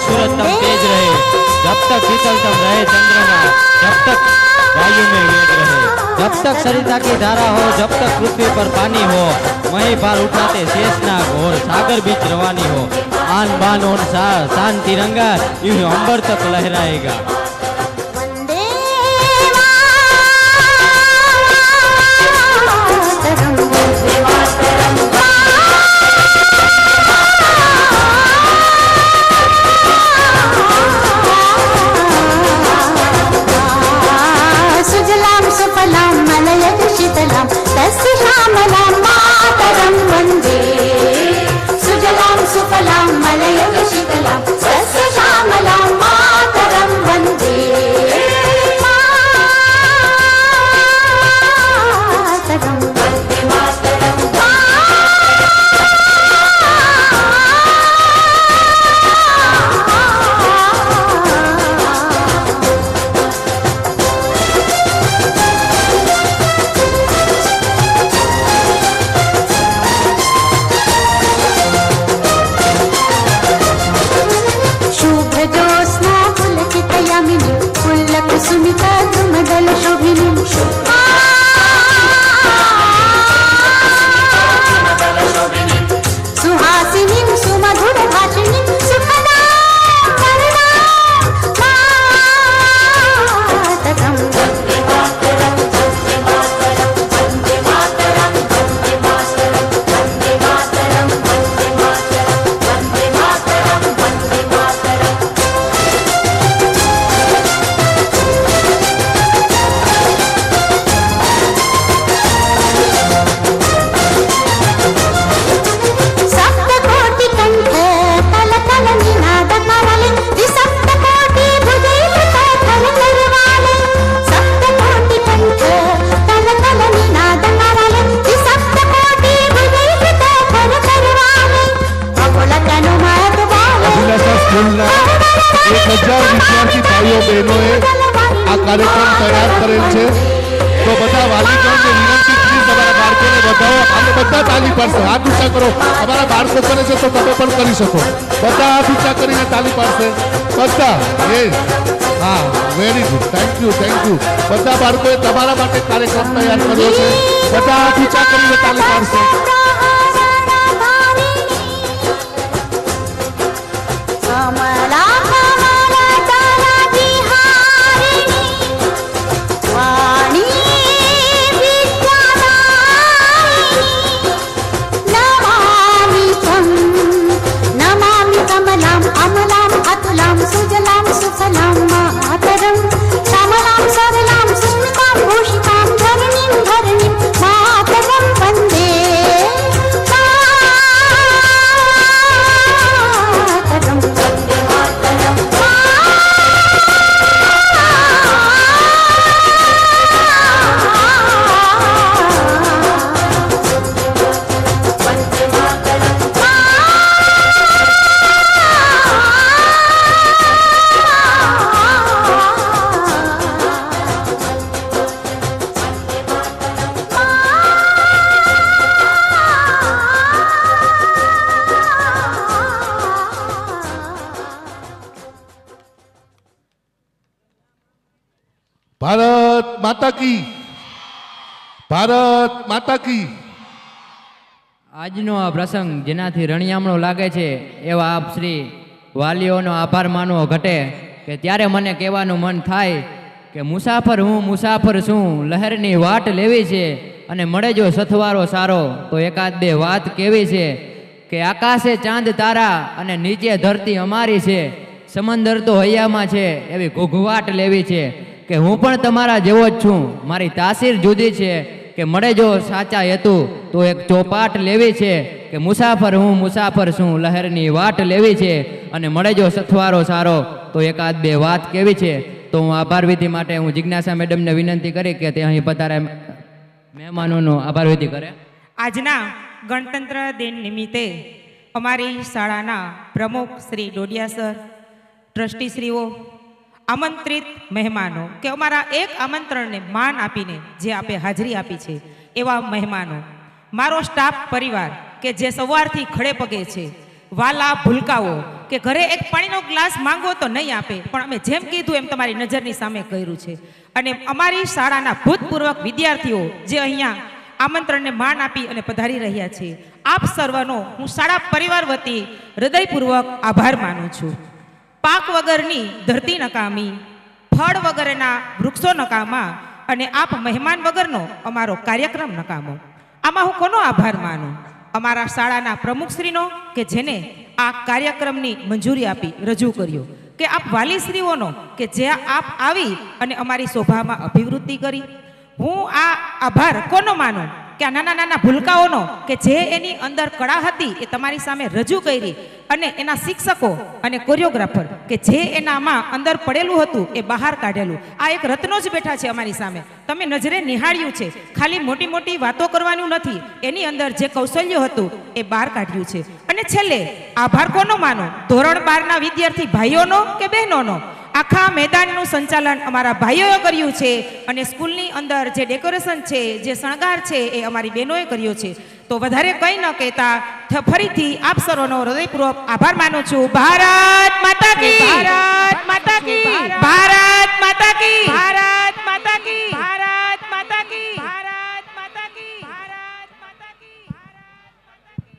तक सूरजतम तेज रहे। जब तक शीतल तब रहे चंद्रमा, जब तक वायु में वेग रहे। जब तक सरिता की धारा हो, जब तक पृथ्वी पर पानी हो, वहीं पार उठाते शेष शेषनाग और सागर बीच रवानी हो। आन बान और सा- शान तिरंगा यूँ अंबर तक लहराएगा। Con la que soy. આ કાર્યક્રમ તૈયાર કરેલ છે. તો બધા વાલીગણને વિનંતી પ્લીઝ તમારા બાળકોને બતાવો અને બધા તાલી પાડશે. હાથ ઊંચા કરો. અમારા બાળકો કરે છે તો તમે પણ કરી શકો. બધા હાથ ઊંચા કરીને તાલી પાડશે. બધા. યસ હા very good thank you thank you બધા બાળકોએ તમારા માટે કાર્યક્રમ તૈયાર કર્યો છે. બધા હાથ ઊંચા કરીને તાલી પાડશે. કમલા ભારત માતા કી. ભારત માતા કી. આજનો આ પ્રસંગ જેનાથી રણિયામણો લાગે છે, એવા આપ શ્રી વાલીઓનો આભાર માનવો ઘટે કે ત્યારે મને કહેવાનું મન થાય કે મુસાફર હું, મુસાફર છું લહેરની વાટ લેવી છે અને મળે જો સથવારો સારો, તો એકાદ બે વાત કેવી છે કે આકાશે ચાંદ તારા અને નીચે ધરતી અમારી છે, સમંદર તો હૈયામાં છે, એવી ઘૂઘવાટ લેવી છે. કે હું પણ તમારા જેવો જ છું. મારી તાસીર જુદી છે કે મળે જો સાચા હેતુ, તો એક ચોપાટ લેવી છે કે મુસાફર હું મુસાફર છું, લહેરની વાટ લેવી છે અને મળે જો સથવારો સારો, તો એકાદ બે વાત કેવી છે? તો હું આભાર વિધિ માટે હું જિજ્ઞાસા મેડમને વિનંતી કરી કે તે અહીં પધારે. મહેમાનોનો આભાર વિધિ કરે. આજના ગણતંત્ર દિન નિમિત્તે અમારી શાળાના પ્રમુખ શ્રી ડોડિયા સર, ટ્રસ્ટીશ્રીઓ આમંત્રિત મહેમાનો કે અમારા એક આમંત્રણને માન આપીને જે આપે હાજરી આપી છે, એવા મહેમાનો. મારો સ્ટાફ પરિવાર કે જે સવારથી ખડે પગે છે, વાલા, ભૂલકાઓ કે ઘરે એક પાણીનો ગ્લાસ માંગો તો નહીં આપે, પણ અમે જેમ કીધું એમ તમારી નજરની સામે કર્યું છે. અને અમારી શાળાના ભૂતપૂર્વક વિદ્યાર્થીઓ જે અહીંયા આમંત્રણને માન આપી અને પધારી રહ્યા છે, આપ સર્વનો હું શાળા પરિવાર વતી હૃદયપૂર્વક આભાર માનું છું. પાક વગરની ધરતી નકામી, ફળ વગરના વૃક્ષો નકામા અને આપ મહેમાન વગરનો અમારો કાર્યક્રમ નકામો. આમાં હું કોનો આભાર માનું? અમારા શાળાના પ્રમુખશ્રીનો કે જેને આ કાર્યક્રમની મંજૂરી આપી, રજૂ કર્યો? કે આપ વાલીશ્રીઓનો કે જે આપ આવી અને અમારી શોભામાં અભિવૃદ્ધિ કરી? હું આ આભાર કોનો માનું? કે આ નાના નાના ભૂલકાઓનો કે જે એની અંદર કળા હતી એ તમારી સામે રજૂ કરી અને એના શિક્ષકો અને કોરિયોગ્રાફર કે જે એનામાં અંદર પડેલું હતું એ બહાર કાઢેલું. આ એક રત્નો જ બેઠા છે અમારી સામે. તમે નજરે નિહાળ્યું છે. ખાલી મોટી મોટી વાતો કરવાનું નથી. એની અંદર જે કૌશલ્ય હતું એ બહાર કાઢ્યું છે. અને છેલ્લે, આભાર કોનો માનો? ધોરણ બારના વિદ્યાર્થી ભાઈઓનો કે બહેનોનો? આખા મેદાનનું સંચાલન અમારા ભાઈઓએ કર્યું છે અને સ્કૂલની અંદર જે ડેકોરેશન છે, જે શણગાર છે એ અમારી બહેનોએ કર્યો છે. તો વધારે કંઈ ન કહેતા. ફરીથી આપ સર્વનો હૃદયપૂર્વક આભાર માનું છું. ભારત માતા ભારત માતા ભારત